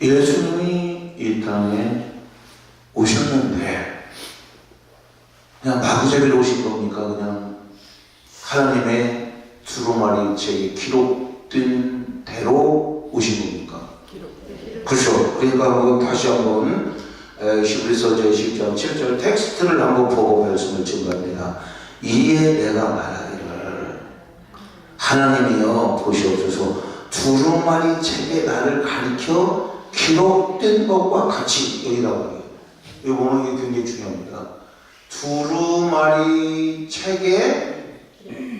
예수님이 이 땅에 오셨는데 그냥 마구잡이로 오신 겁니까? 그냥 하나님의 두루마리 책에 기록된 대로 오신 겁니까? 그렇죠. 그러니까 다시 한번 에, 히브리서 제10장 7절 텍스트를 한번 보고 말씀을 증거합니다. 이에 내가 말하기를 하나님이여 보시옵소서 두루마리 책에 나를 가리켜 기록된 것과 같이 여기다 보세요. 이거 보면 이게 굉장히 중요합니다. 두루마리 책에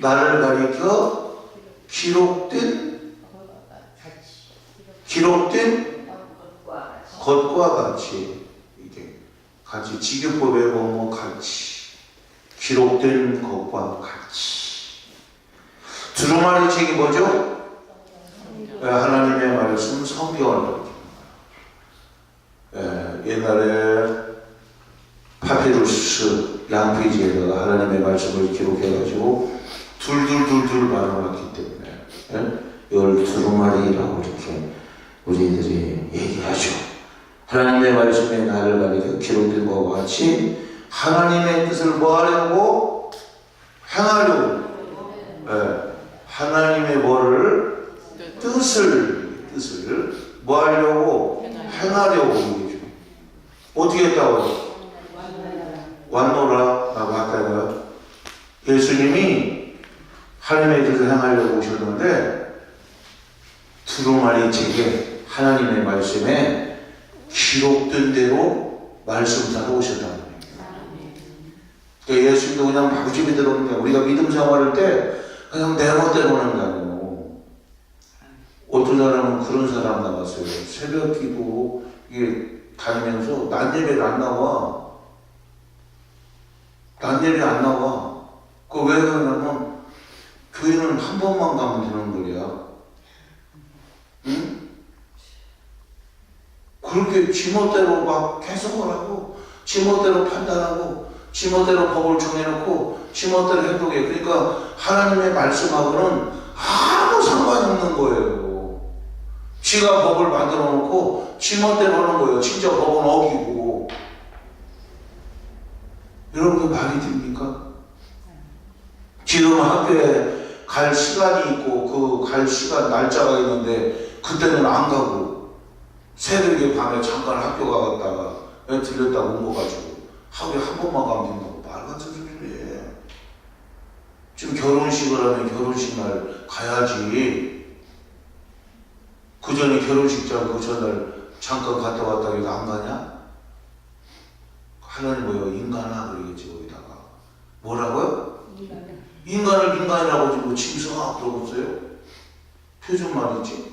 나를 가리켜 기록된 기록된 것과 같이 이게 같이 지교법에 보면 뭐 같이 기록된 것과 같이 두루마리 책이 뭐죠? 예, 하나님의 말씀 성경을 예, 옛날에 파피루스 양피지에다가 하나님의 말씀을 기록해가지고 둘둘둘둘 말아놨기 때문에 예? 이걸 두루마리라고 이렇게 우리들이 얘기하죠. 하나님의 말씀에 나를 가리켜 기록된 것과 같이 하나님의 뜻을 뭐 하려고? 행하려고. 예, 하나님의 뭐를 뜻을 뜻을 뭐 하려고 행하려고 얘기죠. 어떻게 했다고? 완노라 라고 할까요? 예수님이 하나님의 뜻을 행하려고 오셨는데 두루마리 책에 하나님의 말씀에 기록된 대로 말씀사로 오셨다는 거예요. 그러니까 예수님도 그냥 마구집이 들어오는 게 우리가 믿음 생활할 때 그냥 내 멋대로 하는 게 아니고 어떤 사람은 그런 사람 나왔어요. 새벽 기도 이게 다니면서 낮 예배를 안 나와. 낮 예배 안 나와. 그왜 그러냐면 교회는 한 번만 가면 되는 거야. 응? 그렇게 지멋대로 막 해석을 하고 지멋대로 판단하고 지멋대로 법을 정해놓고 지멋대로 행동해. 그러니까 하나님의 말씀하고는 아무 상관이 없는 거예요. 지가 법을 만들어 놓고 지멋대로 하는 거예요. 진짜 법은 어기고. 여러분 그 말이 됩니까? 지금 학교에 갈 시간이 있고 그 갈 시간 날짜가 있는데 그때는 안 가고 새벽에 밤에 잠깐 학교 가갔다가 왜 들렸다가 온거 가지고 하루에 한 번만 가면 된다고 말 같은 소리를 해. 지금 결혼식을 하면 결혼식 날 가야지. 그 전에 결혼식장 그 전날 잠깐 갔다 왔다 해도 안 가냐? 하나님 뭐요? 인간아 그러겠지 거기다가 뭐라고요? 인간을 인간이라고 지고 짐승아 그러고서요? 표준 말이지.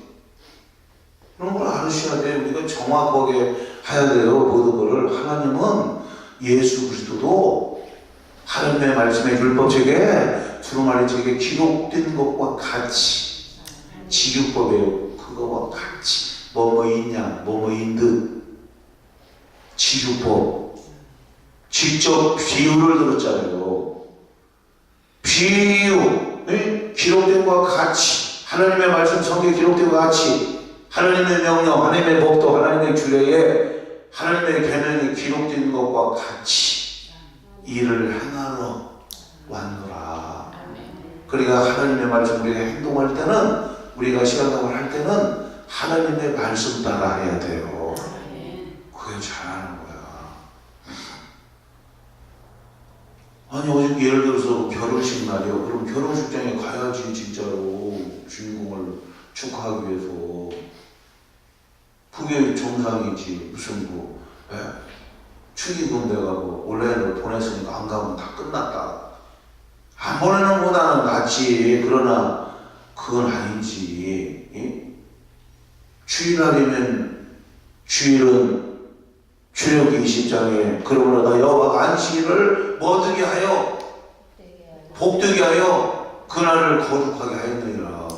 그런 걸 알으셔야 돼요. 우리가 정확하게 해야 돼요. 모든 거를. 하나님은 예수 그리스도도 하나님의 말씀의 율법책에 두루마리 책에 기록된 것과 같이 지교법이에요. 그거와 같이 뭐뭐 있냐 뭐뭐 인듯 지교법 직접 비유를 들었잖아요. 비유 네? 기록된 것과 같이 하나님의 말씀 성경에 기록된 것과 같이 하나님의 명령 하나님의 법도 하나님의 규례에 하나님의 계명이 기록된 것과 같이 일을 행하러 왔노라. 그러니까 하나님의 말씀 우리가 행동할 때는 우리가 시간당을 할 때는 하나님의 말씀 따라 해야 돼요. 그게 잘하는 거야. 아니 어제 예를 들어서 결혼식 날이요. 그럼 결혼식장에 가야지 진짜로 주인공을 축하하기 위해서. 그게 정상이지 무슨 뭐 예? 축의금 내가 뭐 온라인으로 보냈으니까 안 가면 다 끝났다. 안 보내는 보다는 낫지. 그러나 그건 아니지. 예? 주일날이면 주일은 출애굽기 20장에 그러므로 여호와가 안식일을 뭐되게 하여 복되게 하여 그날을 거룩하게 하였느니라.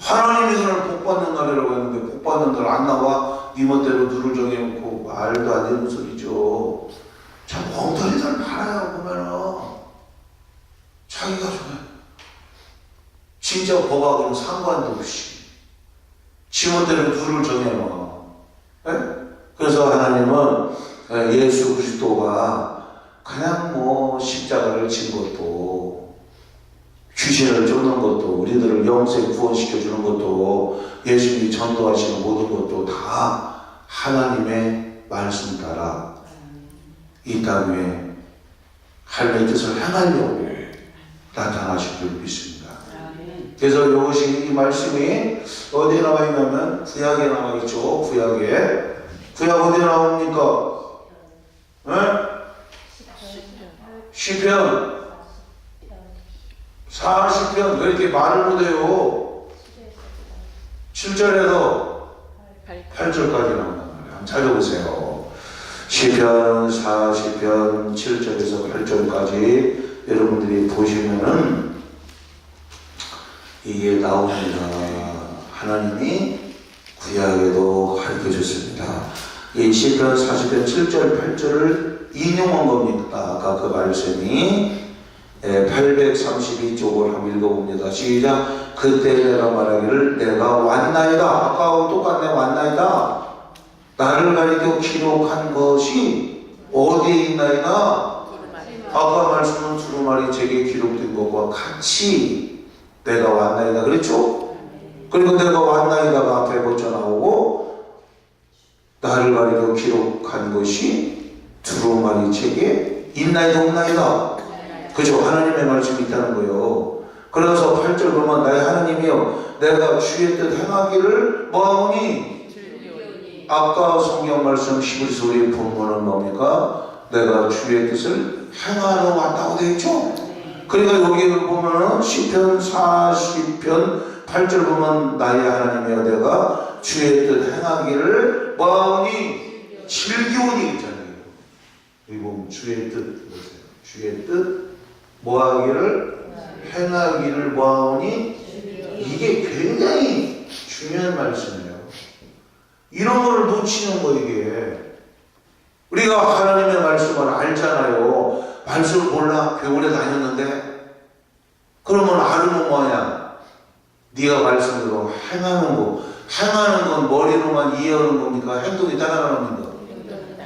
하나님이 그날 복 받는 날이라고 했는데 복 받는 날 안 나와 네 멋대로 누를 정해놓고 말도 안 되는 소리죠. 참 엉터리들 많아요 보면은 자기가 좋아요. 진짜 법하고는 상관도 없이 지멋대로 누를 정해놔. 그래서 하나님은 예수 그리스도가 그냥 뭐 십자가를 진 것도 귀신을 쫓는 것도 우리들을 영생 구원시켜 주는 것도 예수님이 전도하시는 모든 것도 다 하나님의 말씀 따라 이 땅에 하나님의 뜻을 행하려고 나타나신 줄 믿습니다. 그래서 이것이 이 말씀이 어디에 나와 있냐면 구약에 나와 있죠. 구약에 구약 어디에 나옵니까? 예? 시편 40편 왜 이렇게 말을 못해요? 7절에서 8절까지 나온단 말이에요. 찾아보세요. 시편 40편 7절에서 8절까지 여러분들이 보시면은 이게 나옵니다. 하나님이 구약에도 가르쳐 줬습니다. 이 시편 40편 7절 8절을 인용한 겁니다. 아까 그 말씀이 832쪽을 한번 읽어봅니다. 시작. 그때 내가 말하기를 내가 왔나이다. 아까와 똑같네 왔나이다. 나를 가리켜 기록한 것이 어디에 있나이다. 아까 말씀은 두루마리 제게 기록된 것과 같이 내가 왔나이다 그랬죠? 그리고 내가 왔나이다가 앞에 먼저 나오고 나를 가리켜 기록한 것이 두루마리 책에 있나이다 없나이다 그죠? 하나님의 말씀이 있다는 거예요. 그래서 8절 보면 나의 하나님이여 내가 주의 뜻 행하기를 뭐하오니 아까 성경 말씀 히브리서 우리 본문은 뭡니까? 내가 주의 뜻을 행하러 왔다고 되어 있죠? 그러니까 여기 보면은 시편 40편 8절 보면 나의 하나님이여 내가 주의 뜻 행하기를 뭐하오니 즐기오니 있잖아요. 여기 보면 주의 뜻 보세요. 주의 뜻 뭐하기를 행하기를 뭐하오니 이게 굉장히 중요한 말씀이에요. 이런 거를 놓치는 거 이게. 우리가 하나님의 말씀을 알잖아요. 말씀을 몰라 교원에 다녔는데 그러면 알으면 뭐냐? 네가 말씀대로 행하는 거. 행하는 건 머리로만 이해하는 겁니까? 행동이 따라가는 겁니까?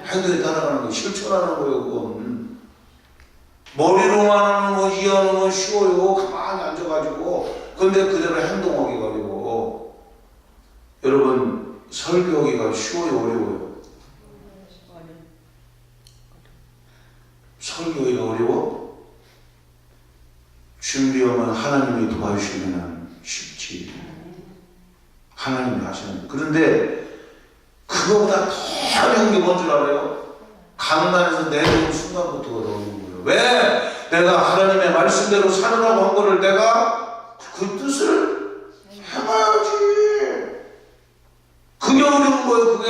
행동이 따라가는 거 실천하는 거예요. 그건 머리로만 하는 거 이해하는 건 쉬워요. 가만히 앉아가지고 근데 그대로 행동하기가 어려워. 여러분 설교하기가 쉬워요, 어려워요? 설교하기가 어려워? 준비하면 하나님이 도와주시면 쉽지. 하나님이 하시는. 그런데 그거보다 더 어려운 게 뭔 줄 알아요? 강단에서 내려오는 순간부터가 더 어려운 거예요. 왜? 내가 하나님의 말씀대로 살으라고 한 거를 내가 그 뜻을 해봐야지. 그게 어려운 거예요, 그게.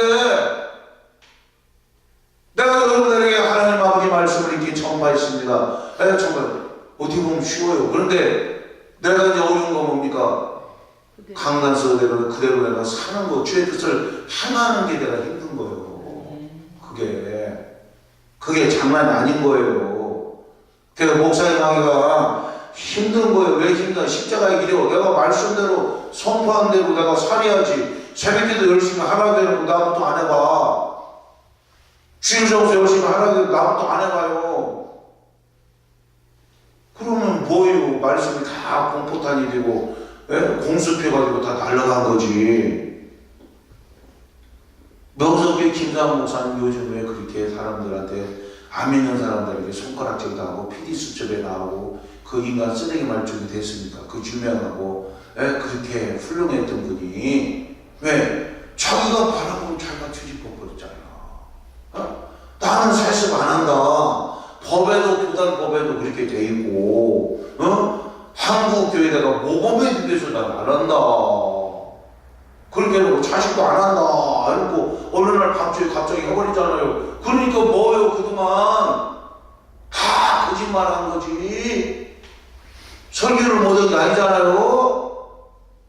내가 여러분들에게 하나님 아버지 말씀을 이렇게 전파했습니다. 에, 정말 어떻게 보면 쉬워요. 그런데 내가 이제 어려운 거 뭡니까? 강단서 대로 그대로 내가 사는 거, 주의 뜻을 행하는 게 내가 힘든 거예요. 그게 그게 장난이 아닌 거예요. 그래서 목사님 하기가 힘든 거예요. 왜 힘들어? 십자가의 길이고 내가 말씀대로 선포한 대로 내가 살아야지. 새벽기도 열심히 하라 되는 거 나부터 안 해봐. 주일정서 열심히 하라 되는 거 나부터 안 해봐요. 그러면 뭐예요? 말씀이 다 공포탄이 되고 예? 공수표가지고 다 날라간 거지. 명석의 김상 목사님 요즘 왜 그렇게 사람들한테 안 믿는 사람들에게 손가락질 당하고 PD 수첩에 나오고 그 인간 쓰레기 말종이 됐습니까? 그 유명하고 예? 그렇게 훌륭했던 분이 왜? 자기가 바라보는 자기가 뒤집어 버렸잖아. 어? 나는 세습 안 한다. 법에도 교단 법에도 그렇게 돼 있고, 어? 한국 교회다가 모범에 비해서 난안 한다. 그렇게 해놓고 자식도 안 한다. 이러고 어느 날 갑자기 갑자기 해버리잖아요. 그러니까 뭐예요 그동안 다 거짓말한 거지. 설교를 못한 게 아니잖아요.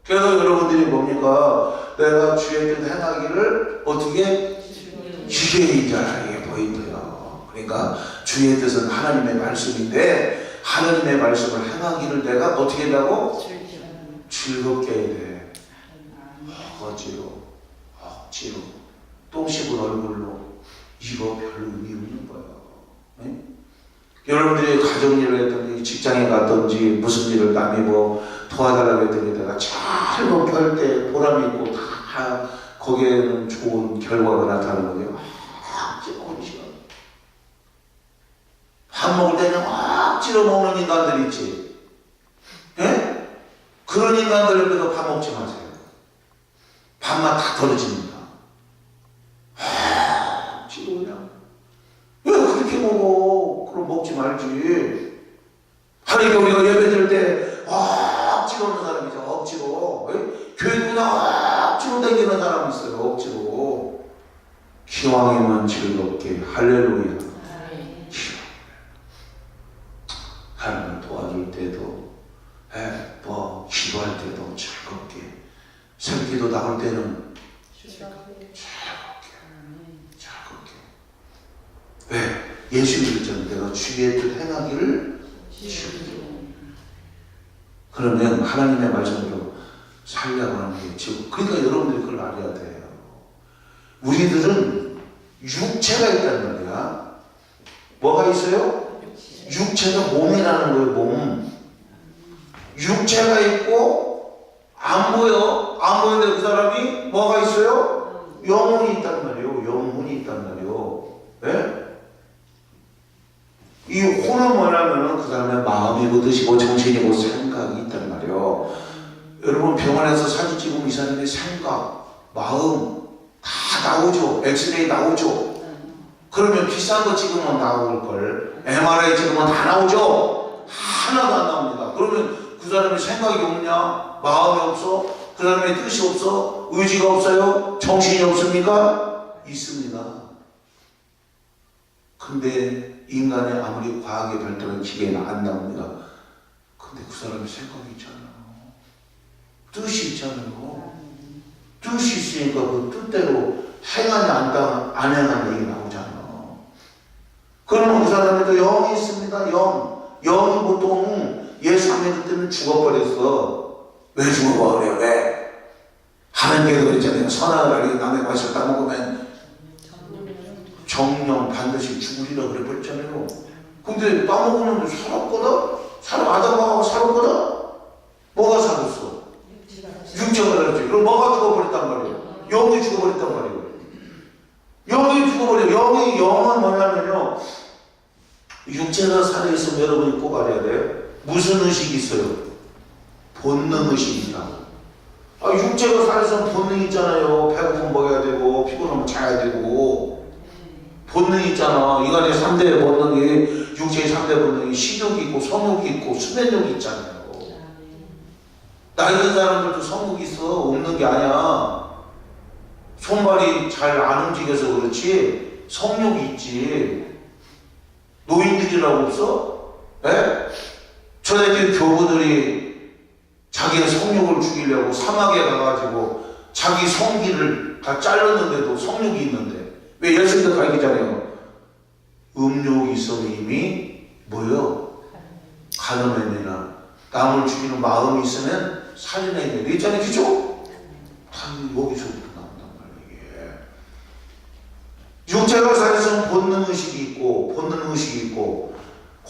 그래서 여러분들이 뭡니까? 내가 주의 뜻 행하기를 어떻게 이제 이게 포인트예요. 그러니까 주의 뜻은 하나님의 말씀인데 하나님의 말씀을 행하기를 내가 어떻게 한다고? 즐겁게 해야 돼. 억지로, 억지로. 똥 씹은 얼굴로 이거 별 의미 없는 거예요. 네? 여러분들이 가정 일을 했든지 직장에 갔든지 무슨 일을 남이 뭐 도와달라고 했더니 내가 잘못 펼때 보람이 있고 다 거기에는 좋은 결과가 나타나는 거예요. 아, 먹는 시간. 밥 먹을 때는 확 찌러 먹는 인간들 있지. 예? 그런 인간들 옆에서 밥 먹지 마세요. 밥맛 다 떨어집니다. 아, 찌러 그냥. 왜 그렇게 먹어? 그럼 먹지 말지. 하루에 우리가 예배 드릴 때, 억지로 오는 사람이죠. 억지로. 예? 교회 그냥 억지로 다니는 사람이 있어요. 억지로. 기왕이면 즐겁게. 할렐루야. 하나님 도와줄 때도, 예, 뭐, 기도할 때도 즐겁게. 생기도 나올 때는 즐겁게. 즐겁게. 왜? 예수 그랬잖아요. 내가 주의 뜻 행하기를 그러면 하나님의 말씀으로 살려고 하는 게 지금 그러니까 여러분들이 그걸 알아야 돼요. 우리들은 육체가 있단 말이야. 뭐가 있어요? 육체가 몸이라는 거예요. 몸. 육체가 있고 안 보여. 안 보이는데 그 사람이 뭐가 있어요? 영혼이 있단 말이에요. 영혼이 있단 말이에요. 예? 이 혼은 뭐냐면은 그 사람의 마음이고 뜻이고 정신이고 생각이 있단 말이에요. 여러분 병원에서 사진 찍으면 이 사람의 생각, 마음 다 나오죠. 엑스레이 나오죠. 그러면 비싼 거 찍으면 나올 걸. MRI 찍으면 다 나오죠. 하나도 안 나옵니다. 그러면 그 사람의 생각이 없냐? 마음이 없어? 그 사람의 뜻이 없어? 의지가 없어요? 정신이 없습니까? 있습니다. 근데 인간의 아무리 과학의 발달한 기계는 안 나옵니다. 근데 그 사람의 생각이 있잖아요. 뜻이 있잖아요. 뜻이 있으니까 그 뜻대로 행하냐 안, 당, 안 행하냐 얘기 나오잖아요. 그러면 그 사람에도 영이 있습니다. 영. 영이 보통 예수 안 믿을 때는 죽어버렸어. 왜 죽어버려요? 왜? 하나님께서 그랬잖아요. 선악을 알게 남의 맛을 따먹으면 정령 반드시 죽으리라 그래 버렸잖아요. 근데 따먹으면 살았거든? 살아가다가 살았거든? 뭐가 살았어? 육체가 살았지. 그럼 뭐가 죽어버렸단 말이에요? 영이 죽어버렸단 말이에요. 영이 죽어버려. 영이, 영은 뭐냐면요. 육체가 살아있으면 여러분이 꼭 알아야 돼요. 무슨 의식이 있어요? 본능 의식이 있다. 아, 육체가 살아있으면 본능 있잖아요. 배고프면 먹어야 되고, 피곤하면 자야 되고. 본능이 있잖아. 인간의 3대 본능이, 육체의 3대 본능이 식욕이 있고, 성욕이 있고, 수면욕이 있잖아요. 나이 든 사람들도 성욕이 있어. 없는 게 아니야. 손발이 잘 안 움직여서 그렇지, 성욕이 있지. 노인들이라고 없어? 예? 초대교회 교부들이 자기의 성욕을 죽이려고 사막에 가가지고 자기 성기를 다 잘랐는데도 성욕이 있는데 왜 예수님도 가기잖아요. 음욕이 있어 이미 뭐요? 가늠했느냐 남을 죽이는 마음이 있으면 살인했느냐 있잖아요. 그죠? 다 여기서부터 나온단 말이에요. 육체가 살아있으면 본능 의식이 있고 본능 의식이 있고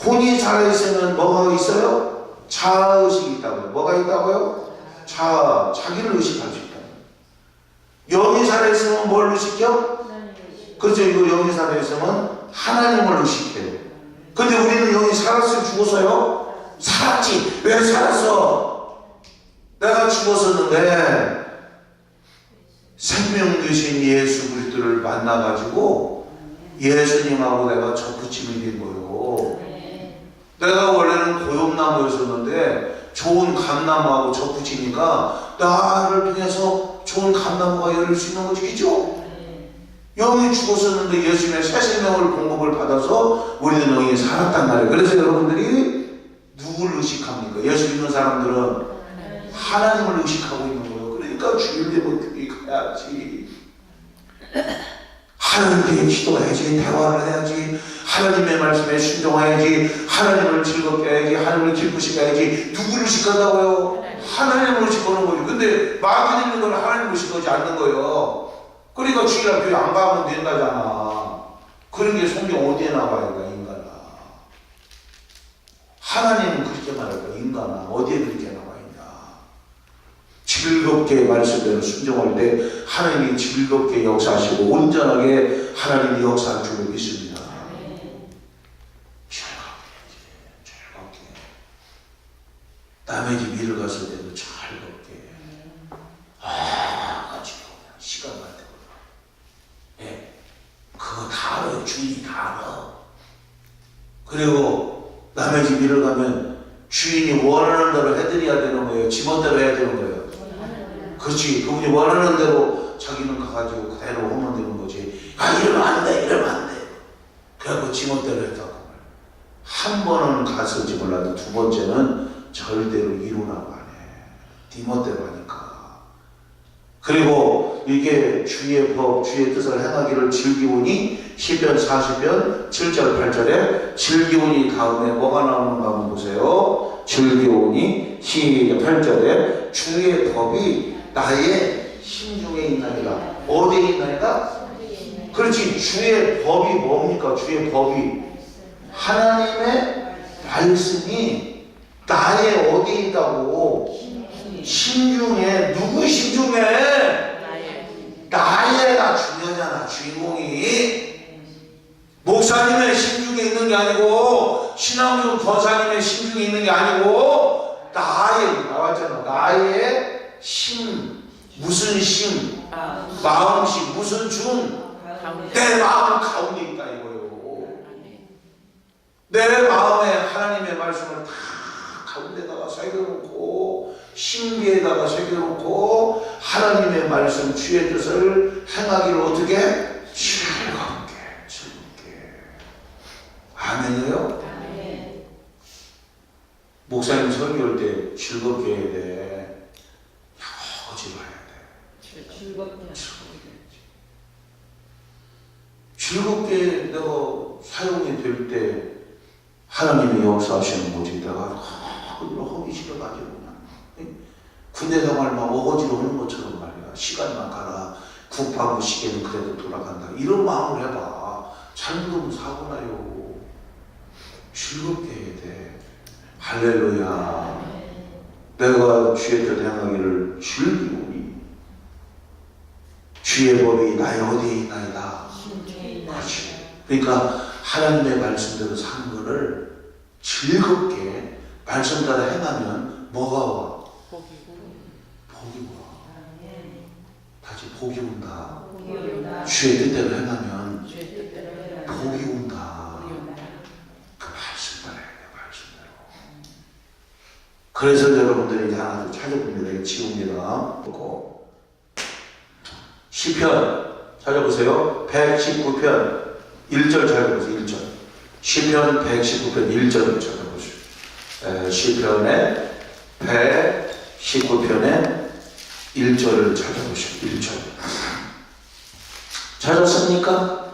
혼이 살아있으면 뭐가 있어요? 자아 의식이 있다고요. 뭐가 있다고요? 자아, 자기를 의식할 수 있다. 영이 살아있으면 뭘 의식해요? 그렇죠. 이거 영이 살아있으면 하나님을 의식해요. 근데 우리는 영이 살았으면 죽었어요? 살았지. 왜 살았어? 내가 죽었었는데 생명 되신 예수 그리스도를 만나가지고 예수님하고 내가 접붙임이 된 거예요. 내가 원래는 고용나무였었는데 좋은 감나무하고 접붙이니까 나를 통해서 좋은 감나무가 열릴 수 있는 거지, 그죠? 영이 죽었었는데 예수님의 새 생명을 공급을 받아서 우리는 영이 살았단 말이에요. 그래서 여러분들이 누구를 의식합니까? 예수 믿는 사람들은 하나님을 의식하고 있는 거예요. 그러니까 주일 예배 교회 가야지. 하나님께 기도해야지, 대화를 해야지, 하나님의 말씀에 순종해야지, 하나님을 즐겁게 해야지, 하나님을 기쁘시게 해야지, 누구를 의식한다고요? 하나님을 의식하는 거죠. 근데 마귀 있는 건 하나님을 의식하지 않는 거예요. 그러니까 주일날 교회 안 가면 된다잖아. 그런 게 성경 어디에 나와 있나 인간아. 하나님은 그렇게 말할 거야 인간아 어디에 그렇게 나와 있냐. 즐겁게 말씀대로 순종할 때 하나님이 즐겁게 역사하시고 온전하게 하나님이 역사할 줄을 믿습니다. 남의 집 일을 갔을 때도 즐겁게 아 같이 그냥 시간 갈 때보다 예 그거 다 알아요 주인이 다 알아 집 일을 가면 주인이 원하는 대로 해드려야 되는 거예요. 지멋대로 해야 되는 거예요. 그렇지. 그분이 원하는 대로 자기는 가가지고 그대로 하면 되는 거지. 아 이러면 안 돼 이러면 안 돼. 그래갖고 지멋대로 했다고 한 번은 갔을지 몰라도 두 번째는 절대로 이루라고 안 해. 디멋대로 하니까. 그리고 이게 주의 법, 주의 뜻을 행하기를 즐기오니 10편 40편 7절 8절에 즐기오니 다음에 뭐가 나오는가 한번 보세요. 즐기오니 시작 8절에 주의 법이 나의 심중에 있나이다. 어디에 있나이다? 그렇지. 주의 법이 뭡니까? 주의 법이 하나님의 말씀이 나의 어디에 있다고? 심중에 누구 심중에? 나의가 중요하잖아 주인공이. 목사님의 심중에 있는 게 아니고 신앙중 권사님의 심중에 있는 게 아니고 나의 나왔잖아. 나의 심 무슨 심 마음심 무슨 중내 마음 가운데 있다 이거예요. 내 마음에 하나님의 말씀을 다 가운데다가 새겨놓고 신비에다가 새겨놓고 하나님의 말씀 주의 뜻을 행하기를 어떻게? 즐겁게 즐겁게. 아멘이요? 목사님 설교할 때 즐겁게 해야 돼. 여지 봐야 돼. 즐겁게 즐겁게. 내가 사용이 될 때 하나님의 역사하시는 거지 내가 그걸 하기 싫어가지고 군대 생활 막 어거지로 하는 것처럼 말이야. 시간만 가라. 국파부 시계는 그래도 돌아간다. 이런 마음을 해봐. 잘못하면 사고 나요. 즐겁게 해야 돼. 할렐루야. 내가 주의 뜻 행하기를 즐기오니 주의 법이 나의 어디에 있나이다. 그렇지. 그러니까 하나님의 말씀대로 사는 거를 즐겁게 말씀 따라 행하면 뭐가 와? 복이 와. 다시 복이 온다. 주의 뜻대로 행하면 복이 온다. 그 말씀 따라 해야 돼, 말씀대로. 그래서 여러분들이 하나 좀 찾아봅니다. 지웁니다. 보고. 시편 찾아보세요. 119편 1절 찾아보세요. 1절. 시편 119편 1절을 찾아보시오. 에, 시편의 119편의 1절을 찾아보시오. 1절. 찾았습니까?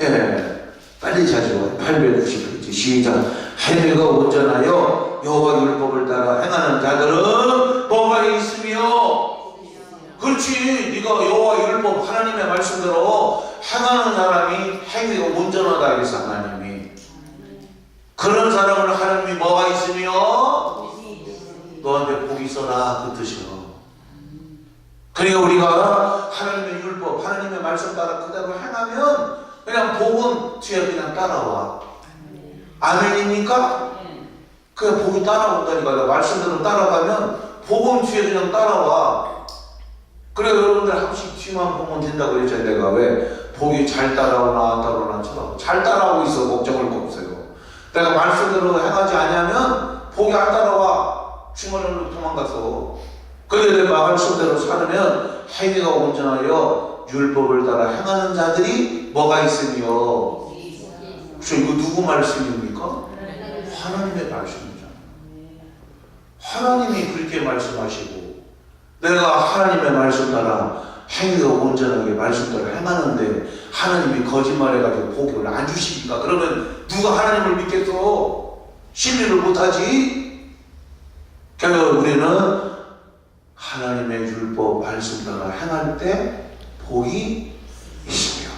예. 빨리 찾아봐요. 890페이지. 시작. 행위가 온전하여 여호와 율법을 따라 행하는 자들은 뭐가 있으며 그렇지. 네가 여호와 율법 하나님의 말씀대로 행하는 사람이 행위가 온전하다 그래서 하나님이 그런 사람을 하나님이 뭐가 있으며 너한테 복이 있어라 그 뜻이요. 그러니까 우리가 하나님의 율법, 하나님의 말씀 따라 그대로 행하면 그냥 복은 뒤에 그냥 따라와. 아멘입니까? 그냥 복이 따라온다니까. 내가 말씀대로 따라가면 복은 뒤에 그냥 따라와. 그래 여러분들 한 번씩 뒤만 보면 된다고 그랬잖아요. 내가 왜 복이 잘 따라오나 안 따라오나 쳐다보. 잘 따라오고 있어. 걱정할 거 없어요. 내가 말씀대로 행하지 않으면 복이 안 따라와. 주머니로 도망가서. 내 말씀대로 살으면 행위가 온전하여 율법을 따라 행하는 자들이 뭐가 있으며 그래서 이거 누구 말씀입니까? 하나님의 말씀이잖아. 하나님이 그렇게 말씀하시고 내가 하나님의 말씀 따라 행위가 온전하게 말씀 따라 행하는데 하나님이 거짓말해가지고 복을 안 주시니까 그러면 누가 하나님을 믿겠어? 신뢰를 못하지? 그러니까 우리는 하나님의 율법 말씀 따라 행할 때 복이 있으며.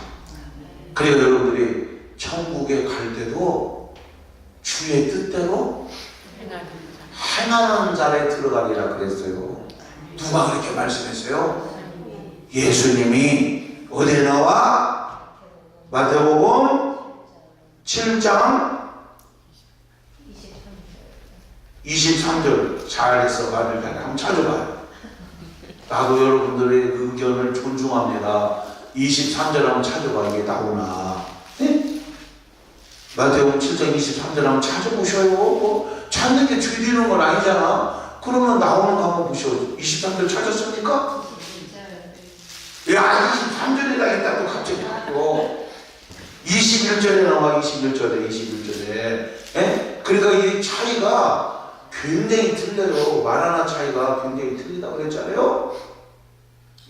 그래서 여러분들이 천국에 갈 때도 주의 뜻대로 행하는 자에 들어가리라 그랬어요. 누가 그렇게 말씀했어요? 예수님이 어디에 나와? 마태복음 7장 23절 잘했어 말을 잘 한번 찾아봐요. 나도 여러분들의 의견을 존중합니다. 23절 한번 찾아봐 이게 나오나? 네? 마태복음 7장 23절 한번 찾아보셔요. 뭐 찾는 게 줄이는 건 아니잖아. 그러면 나오는 거 한번 보셔. 23절 찾았습니까? 야 23절이라 했다 또 갑자기 바뀌어. 21절에 나와 21절에 21절에. 예? 그러니까 이 차이가 굉장히 틀려요. 말 하나 차이가 굉장히 틀리다고 그랬잖아요.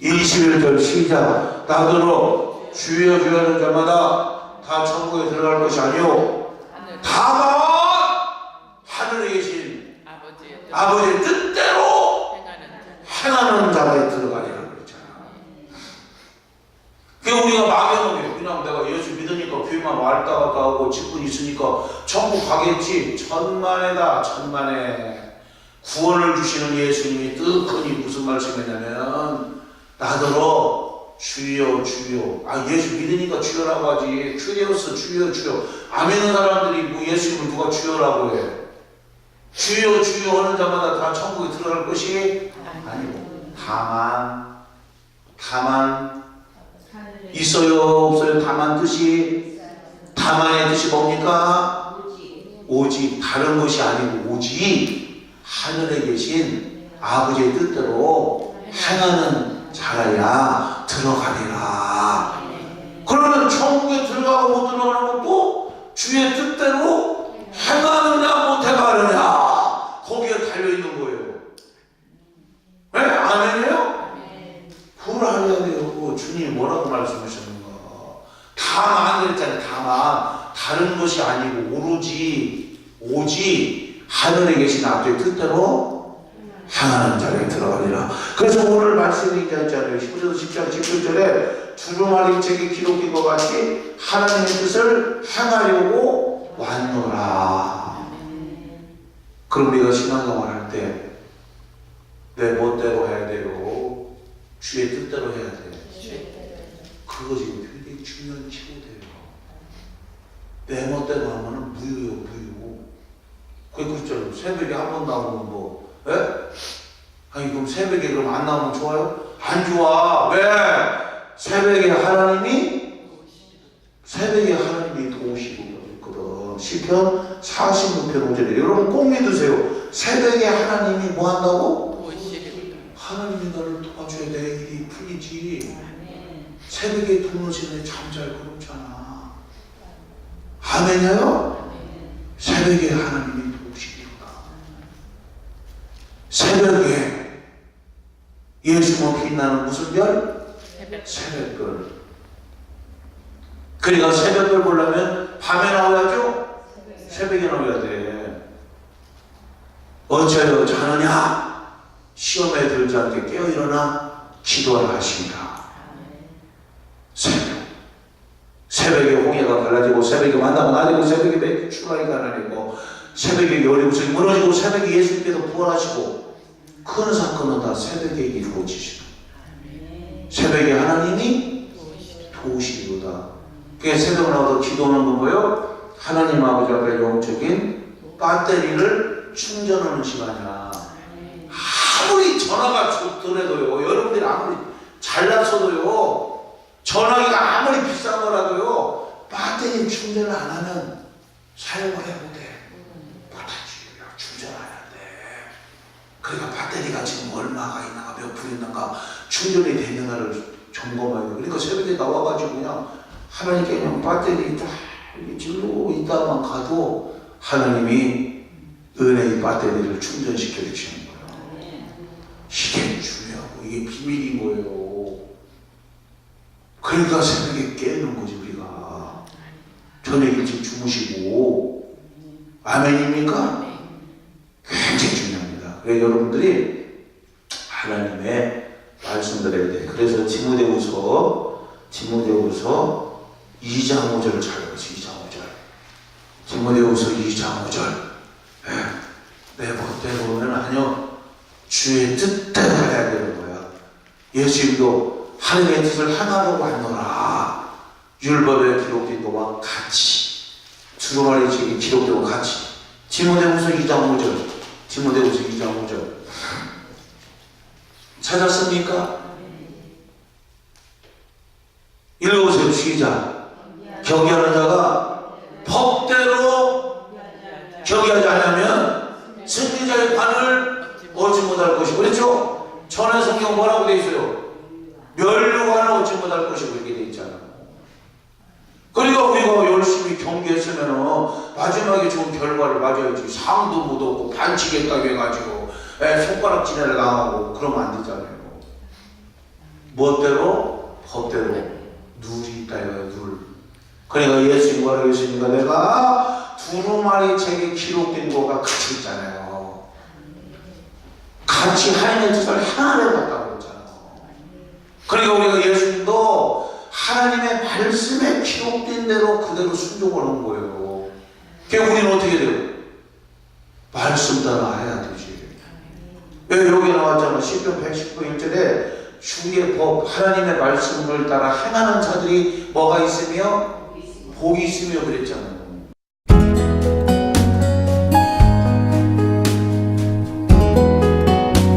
21절 시작. 나더러 주여 주여 하는 자마다 다 천국에 들어갈 것이 아니오. 다만 하늘에 계신 아버지의 아버지의 뜻대로 행하는 자가 들어가리라 그랬잖아. 그 우리가 막연하게 그냥 내가 예수 믿으니까 교회만 왔다 갔다 하고 직분 있으니까 천국 가겠지. 천만에다 천만에. 구원을 주시는 예수님이 뜻하니 무슨 말씀이냐면 나더러 주여 주여. 아 예수 믿으니까 주여라고 하지. 주여서 주여 주여. 아멘는 사람들이 뭐 예수님을 누가 주여라고 해? 주여 주여 하는 자마다 다 천국에 들어갈 것이 아니고 다만 다만 있어요? 없어요? 다만 뜻이 다만의 뜻이 뭡니까? 오직 다른 것이 아니고 오직 하늘에 계신 아버지의 뜻대로 행하는 자라야 들어가리라. 그러면 천국에 들어가고 못 들어가는 것도 주의 뜻대로 행하느냐 못해가느냐 거기에 달려있는 거예요 네? 아멘이에요? 그걸 알아야 돼요. 주님이 뭐라고 말씀하셨는가. 다만 그랬잖아요. 다른 것이 아니고 오로지 오직 하늘에 계신 아버지의 뜻대로 향하는 자리에 들어가리라. 그래서 오늘 말씀이 얘기하잖아요. 19절 10장 17절에 두루마리 책에 기록된 것 같이 하나님의 뜻을 행하려고 왔노라. 그럼 우리가 신앙생활 할때 내 멋대로 해야 돼요. 주의 뜻대로 해야 돼. 그거 지금 굉장히 중요한 치고돼 멋대로 하면은 무효요, 무효. 그게 그렇잖아요. 새벽에 한 번 나오면 뭐, 예? 아니, 그럼 새벽에 그럼 안 나오면 좋아요? 안 좋아. 왜? 새벽에 하나님이, 새벽에 하나님이 도우시고 있거든. 시편 46편 5절에. 여러분 꼭 믿으세요. 새벽에 하나님이 뭐 한다고? 하나님이 너를 도와줘야 내 일이 풀리지. 새벽에 동료시에 잠잘 거 없잖아. 아멘이요? 새벽에 하나님이 도우시니까. 새벽에 예수만 빛나는 무슨 별? 새벽별. 그러니까 새벽별 보려면 밤에 나와야죠? 새벽에 나와야 돼. 어째요 자느냐? 시험에 들지 않게 깨어 일어나 기도를 하십니다. 새벽. 새벽에 갈라지고 새벽에 만나고 나지고 새벽에 매 추가가 갈라지고 새벽에 여리고성이 무너지고 새벽에 예수님께서 부활하시고 큰 사건은 다 새벽에 이루어지시다. 새벽에 하나님이 도우시리로다. 그게 새벽 나와서 기도하는 건 뭐예요? 하나님 아버지 앞에 영적인 배터리를 충전하는 시간이야. 아무리 전화가 좋더라도요, 여러분들이 아무리 잘났어도요, 전화기가 아무리 비싼 거라도 요, 배터리 충전을 안 하면 사용을 해보대. 못하지. 충전해야 돼. 그러니까 배터리가 지금 얼마가 있는가, 몇 프로 있는가, 충전이 되는가를 점검해야 돼. 그러니까 새벽에 나와가지고 그냥 하나님께 그냥 배터리 쫙 이렇게 질르고 있다만 가도 하나님이 은혜의 배터리를 충전시켜 주시는 거예요. 이게 중요하고 이게 비밀인 거예요. 그러니까 새벽에 깨는 저녁 일찍 주무시고 아멘입니까? 굉장히 중요합니다. 그래서 여러분들이 하나님의 말씀드려야 돼. 그래서 디모데후서 디모데후서 2장 5절을 잘 보세요. 2장 5절. 디모데후서 2장 5절. 내 멋대로는 아니요. 주의 뜻대로 해야 되는 거야. 예수님도 하나님의 뜻을 하나로 만들어라. 율법에 기록된 것과 같이. 두루마리 책에 기록된 것과 같이. 디모데후서 2장 5절. 디모데후서 2장 5절. 찾았습니까? 읽어보세요. 시작. 경계하는 자가 법대로 경계하지 않으면 승리자의 관을 얻지 못할 것이고 그렇죠? 전에 성경 뭐라고 돼 있어요? 멸류관을 얻지 못할 것이고 이렇게 돼 있잖아요. 그러니까 우리가 열심히 경계했으면 마지막에 좋은 결과를 맞아야지 상도 못 얻고 반칙했다고 해가지고 에, 손가락질을 당하고 그러면 안 되잖아요. 멋대로 법대로 누리 있다 이거예요 누를. 그러니까 예수님 뭐라고 했습니까? 내가 두루마리 책에 기록된 거가 같이 있잖아요. 같이 하나님의 뜻을 하나로 봤다고 했잖아요. 그러니까 우리가 예수님도 하나님의 말씀에 기록된 대로 그대로 순종을 한 거예요. 그러니까 우리는 어떻게 돼요? 말씀 따라 해야 되지. 왜 여기 나왔잖아. 10편 119 1절에 주의 법, 하나님의 말씀을 따라 행하는 자들이 뭐가 있으며? 복이 있으며 그랬잖아요.